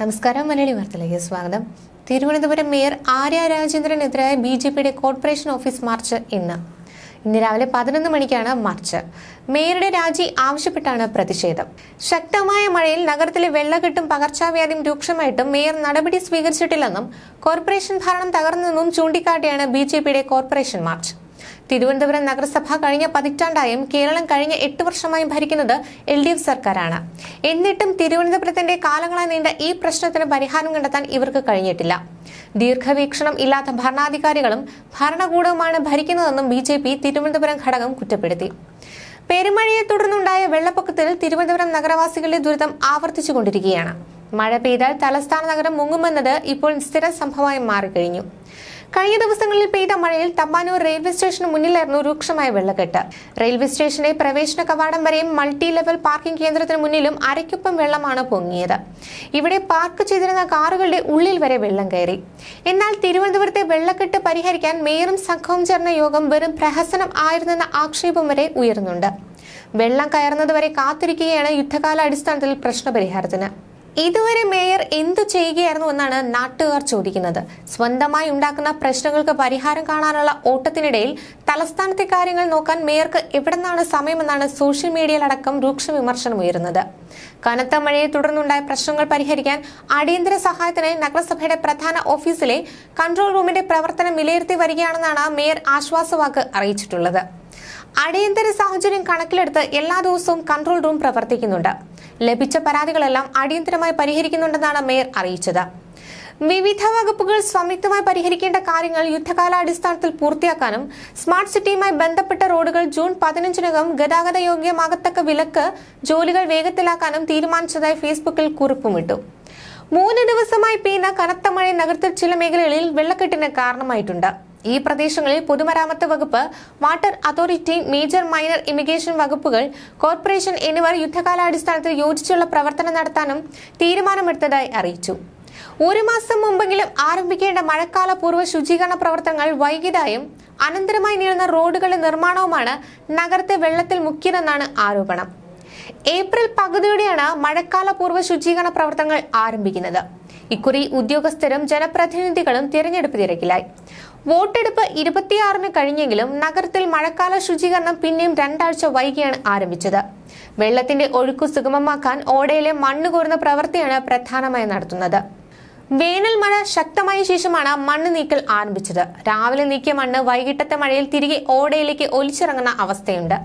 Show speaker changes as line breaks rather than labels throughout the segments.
നമസ്കാരം മലയാളി വാർത്തയിലേക്ക് സ്വാഗതം. തിരുവനന്തപുരം മേയർ ആര്യ രാജേന്ദ്രനെതിരായ ബി ജെ പിയുടെ കോർപ്പറേഷൻ ഓഫീസ് മാർച്ച് ഇന്ന്. ഇന്ന് രാവിലെ പതിനൊന്ന് മണിക്കാണ് മാർച്ച്. മേയറുടെ രാജി ആവശ്യപ്പെട്ടാണ് പ്രതിഷേധം. ശക്തമായ മഴയിൽ നഗരത്തിലെ വെള്ളക്കെട്ടും പകർച്ചവ്യാധിയും രൂക്ഷമായിട്ടും മേയർ നടപടി സ്വീകരിച്ചിട്ടില്ലെന്നും കോർപ്പറേഷൻ ഭരണം തകർന്നെന്നും ചൂണ്ടിക്കാട്ടിയാണ് ബി കോർപ്പറേഷൻ മാർച്ച്. തിരുവനന്തപുരം നഗരസഭ കഴിഞ്ഞ പതിറ്റാണ്ടായും കേരളം കഴിഞ്ഞ എട്ട് വർഷമായും ഭരിക്കുന്നത് എൽ ഡി എഫ് സർക്കാരാണ്. എന്നിട്ടും തിരുവനന്തപുരത്തിന്റെ കാലങ്ങളായി നീണ്ട ഈ പ്രശ്നത്തിന് പരിഹാരം കണ്ടെത്താൻ ഇവർക്ക് കഴിഞ്ഞിട്ടില്ല. ദീർഘവീക്ഷണം ഇല്ലാത്ത ഭരണാധികാരികളും ഭരണകൂടവുമാണ് ഭരിക്കുന്നതെന്നും ബി ജെ പി തിരുവനന്തപുരം ഘടകം കുറ്റപ്പെടുത്തി. പെരുമഴയെ തുടർന്നുണ്ടായ വെള്ളപ്പൊക്കത്തിൽ തിരുവനന്തപുരം നഗരവാസികളുടെ ദുരിതം ആവർത്തിച്ചുകൊണ്ടിരിക്കുകയാണ്. മഴ പെയ്താൽ തലസ്ഥാന നഗരം മുങ്ങുമെന്നത് ഇപ്പോൾ സ്ഥിര സംഭവമായി മാറിക്കഴിഞ്ഞു. കഴിഞ്ഞ ദിവസങ്ങളിൽ പെയ്ത മഴയിൽ തമ്പാനൂർ റെയിൽവേ സ്റ്റേഷന് മുന്നിലായിരുന്നു രൂക്ഷമായ വെള്ളക്കെട്ട്. റെയിൽവേ സ്റ്റേഷന്റെ പ്രവേശന കവാടം വരെയും മൾട്ടി ലെവൽ പാർക്കിംഗ് കേന്ദ്രത്തിന് മുന്നിലും അരയ്ക്കൊപ്പം വെള്ളമാണ് പൊങ്ങിയത്. ഇവിടെ പാർക്ക് ചെയ്തിരുന്ന കാറുകളുടെ ഉള്ളിൽ വരെ വെള്ളം കയറി. എന്നാൽ തിരുവനന്തപുരത്തെ വെള്ളക്കെട്ട് പരിഹരിക്കാൻ മേയറും സംഘവും ചേർന്ന യോഗം വെറും പ്രഹസനം ആയിരുന്നെന്ന ആക്ഷേപം വരെ ഉയർന്നുണ്ട് വെള്ളം കയറുന്നതുവരെ കാത്തിരിക്കുകയാണ് യുദ്ധകാല അടിസ്ഥാനത്തിൽ പ്രശ്നപരിഹാരത്തിന്. ഇതുവരെ മേയർ എന്തു ചെയ്യുകയായിരുന്നു എന്നാണ് നാട്ടുകാർ ചോദിക്കുന്നത്. സ്വന്തമായി ഉണ്ടാക്കുന്ന പ്രശ്നങ്ങൾക്ക് പരിഹാരം കാണാനുള്ള ഓട്ടത്തിനിടയിൽ തലസ്ഥാനത്തെ കാര്യങ്ങൾ നോക്കാൻ മേയർക്ക് എവിടെന്നാണ് സമയമെന്നാണ് സോഷ്യൽ മീഡിയയിലടക്കം രൂക്ഷ വിമർശനം ഉയരുന്നത്. കനത്ത മഴയെ തുടർന്നുണ്ടായ പ്രശ്നങ്ങൾ പരിഹരിക്കാൻ അടിയന്തര സഹായത്തിനായി നഗരസഭയുടെ പ്രധാന ഓഫീസിലെ കൺട്രോൾ റൂമിന്റെ പ്രവർത്തനം വിലയിരുത്തി വരികയാണെന്നാണ് മേയർ ആശ്വാസവാക്ക് അറിയിച്ചിട്ടുള്ളത്. അടിയന്തര സാഹചര്യം കണക്കിലെടുത്ത് എല്ലാ ദിവസവും കൺട്രോൾ റൂം പ്രവർത്തിക്കുന്നുണ്ട്. ലഭിച്ച പരാതികളെല്ലാം അടിയന്തരമായി പരിഹരിക്കുന്നുണ്ടെന്നാണ് മേയർ അറിയിച്ചത്. വിവിധ വകുപ്പുകൾ സംയുക്തമായി പരിഹരിക്കേണ്ട കാര്യങ്ങൾ യുദ്ധകാലാടിസ്ഥാനത്തിൽ പൂർത്തിയാക്കാനും സ്മാർട്ട് സിറ്റിയുമായി ബന്ധപ്പെട്ട റോഡുകൾ ജൂൺ പതിനഞ്ചിനകം ഗതാഗത യോഗ്യമാകത്തക്ക വിലക്ക് ജോലികൾ വേഗത്തിലാക്കാനും തീരുമാനിച്ചതായി ഫേസ്ബുക്കിൽ കുറിപ്പുമിട്ടു. മൂന്ന് ദിവസമായി പെയ്യുന്ന കനത്ത മഴ നഗരത്തിൽ ചില മേഖലകളിൽ വെള്ളക്കെട്ടിന് കാരണമായിട്ടുണ്ട്. ഈ പ്രദേശങ്ങളിൽ പൊതുമരാമത്ത് വകുപ്പ് water authority major minor irrigation വകുപ്പുകൾ കോർപ്പറേഷൻ എന്നിവർ യുദ്ധകാലാടിസ്ഥാനത്തിൽ യോജിച്ചുള്ള പ്രവർത്തനം നടത്താനും തീരുമാനമെടുത്തതായി അറിയിച്ചു. ഒരു മാസം മുമ്പെങ്കിലും ആരംഭിക്കേണ്ട മഴക്കാല പൂർവ ശുചീകരണ പ്രവർത്തനങ്ങൾ വൈകിയതായും അനന്തരമായി നീളുന്ന റോഡുകളുടെ നിർമ്മാണവുമാണ് നഗരത്തെ വെള്ളത്തിൽ മുക്കിയതെന്നാണ് ആരോപണം. ഏപ്രിൽ പകുതിയോടെയാണ് മഴക്കാല പൂർവ ശുചീകരണ പ്രവർത്തനങ്ങൾ ആരംഭിക്കുന്നത്. ഇക്കുറി ഉദ്യോഗസ്ഥരും ജനപ്രതിനിധികളും തിരഞ്ഞെടുപ്പ് തിരക്കിലായി. വോട്ടെടുപ്പ് ഇരുപത്തിയാറിന് കഴിഞ്ഞെങ്കിലും നഗരത്തിൽ മഴക്കാല ശുചീകരണം പിന്നെയും രണ്ടാഴ്ച വൈകിയാണ് ആരംഭിച്ചത്. വെള്ളത്തിന്റെ ഒഴുക്ക് സുഗമമാക്കാൻ ഓടയിലെ മണ്ണ് കോരുന്ന പ്രവൃത്തിയാണ് പ്രധാനമായി നടത്തുന്നത്. വേനൽ മഴ ശക്തമായ ശേഷമാണ് മണ്ണ് നീക്കൽ ആരംഭിച്ചത്. രാവിലെ നീക്കിയ മണ്ണ് വൈകിട്ടത്തെ മഴയിൽ തിരികെ ഓടയിലേക്ക് ഒലിച്ചിറങ്ങുന്ന അവസ്ഥയുണ്ട്.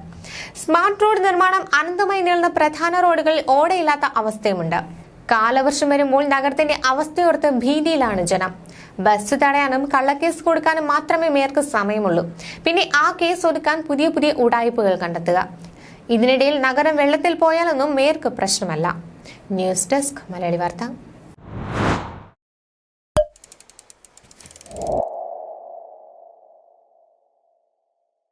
സ്മാർട്ട് റോഡ് നിർമ്മാണം അനന്തമായി നീളുന്ന പ്രധാന റോഡുകളിൽ ഓടയില്ലാത്ത അവസ്ഥയുമുണ്ട്. കാലവർഷം വരുമ്പോൾ നഗരത്തിന്റെ അവസ്ഥയോർത്ത് ഭീതിയിലാണ് ജനം. ബസ് തടയാനും കള്ളക്കേസ് കൊടുക്കാനും മാത്രമേ മേയർക്ക് സമയമുള്ളൂ. പിന്നെ ആ കേസ് ഒതുക്കാൻ പുതിയ പുതിയ ഉടായ്പകൾ കണ്ടെത്തുക. ഇതിനിടയിൽ നഗരം വെള്ളത്തിൽ പോയാലൊന്നും മേയർക്ക് പ്രശ്നമല്ല. ന്യൂസ് ഡെസ്ക് മലയാളി വാർത്ത.